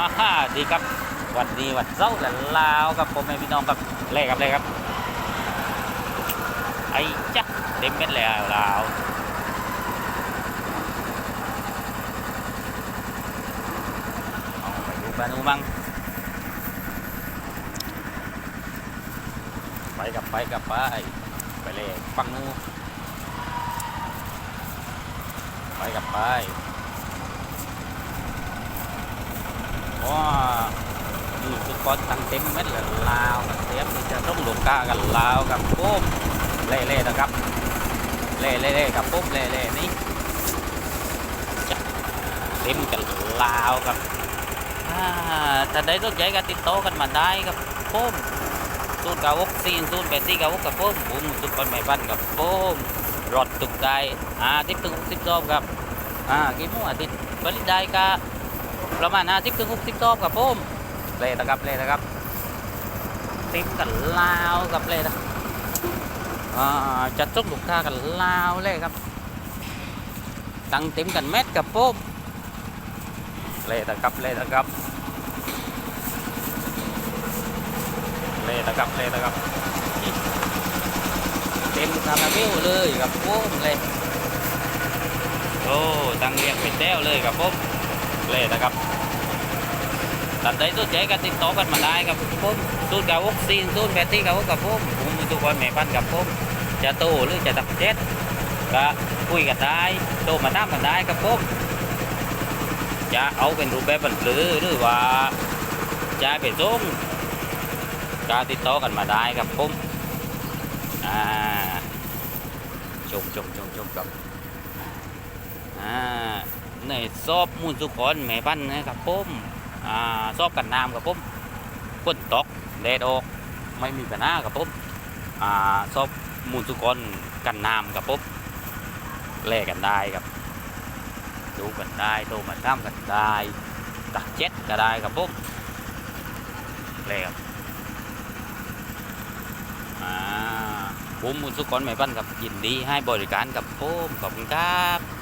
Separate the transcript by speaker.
Speaker 1: อ่าดีครับ วันนี้วันเสาร์และลาวครับผมแม่พี่น้องครับเลขครับเลขครับ ไอ้จ๊ะเต็มเม็ดแล้วลาวไปดูปานูมังไปกับไปกับไปไปเลยฟังนูไปกับไป ว้านี่คือก้อนตั้งเต็มเม็ดเลยลาวเต็มจะต้องหลงกากันลาวกับปุ๊บเล่เล่ๆนะครับเล่เล่เล่ๆกับปุ๊บเล่เล่ๆนี่จะเต็มกันลาวกับอ่าถ้าได้ต้องใจกันติดต่อกันมาได้ครับปุ๊บศูนย์เก้าหกสี่ศูนย์แปดสี่เก้าหกกับปุ๊บผมสุดคนใหม่บ้านกับปุ๊บรถตุกได้อ่าทิปถึงสิบรอบครับอ่ากี่โมงอาทิตย์ผลิตได้ก็ ประมาณห้าสิบถึงหกสิบรอบครับผมเล่นะครับเล่นะครับติมกันลาวกับเล่นะอ่าจะจุกลูกค้ากันลาวเล่ครับ ตั้งติมกันเม็ดกับผมเล่นะครับเล่นะครับเล่นะครับเล่นะครับนี่เต็มคาราเมลเลยกับผมเลยโอ้ตั้งเรียงเป็นแถวเลยกับผม เลยนะครับตัดได้ตัวใจกันติดต่อกันมาได้ครับผมสูตรกับวกซีนสูตรแบตตี้กับวกกับผมผมมีทุกคนแม่พันกับผมจะโตหรือจะตักเจ็ดก็คุยกันได้โตมาตามกันได้ครับผมจะเอาเป็นรูปแบบบันทึกหรือว่าจะไปส่งก็ติดต่อกันมาได้ครับผมอ่าจบจบจบจบครับ ในซอบมูลสุกรแม่พันธุ์นะครับผมอ่าซอบกันน้ำครับผมฝนตกแดดออกไม่มีปัญหาครับผมอ่าซอบมูลสุกรกันน้ำครับผมแลกกันได้ครับ ดูกันได้โตมาทำกันได้ตักเจ็ดก็ได้ครับผมแลกครับอ่าผมมูลสุกรแม่พันธุ์ครับยินดีให้บริการกับผมขอบคุณครับ